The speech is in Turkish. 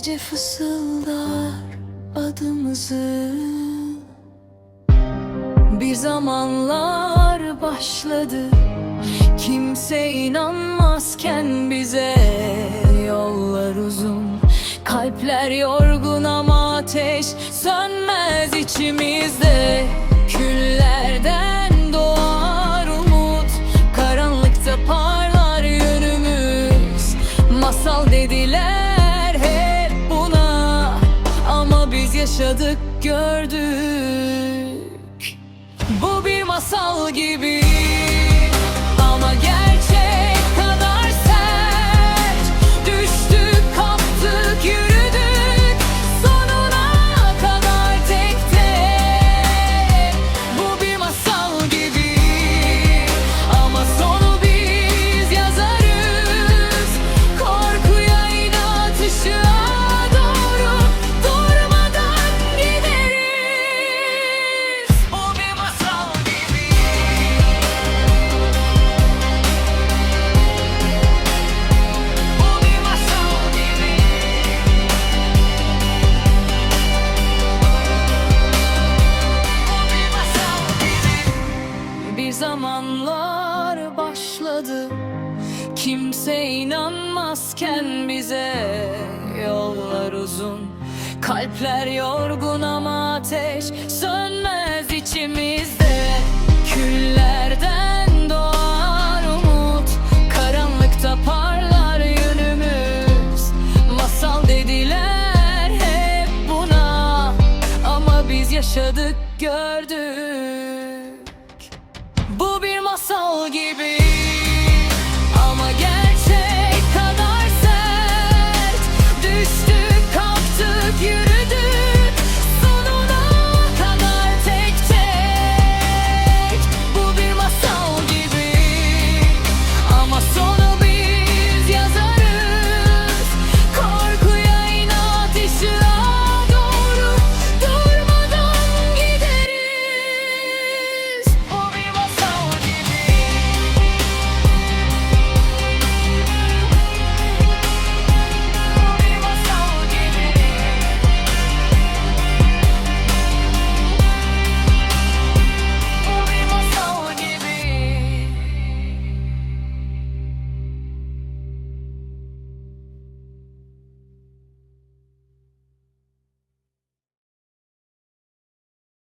Gece fısıldar adımızı. Bir zamanlar başladı. Kimse inanmazken bize Yollar uzun. Kalpler yorgun ama ateş Sönmez içimizde yaşadık gördük. Bu bir masal gibi zamanlar başladı. Kimse inanmazken bize Yollar uzun. Kalpler yorgun ama ateş Sönmez içimizde. Küllerden doğar umut Karanlıkta parlar yönümüz. Masal dediler hep buna Ama biz yaşadık gördük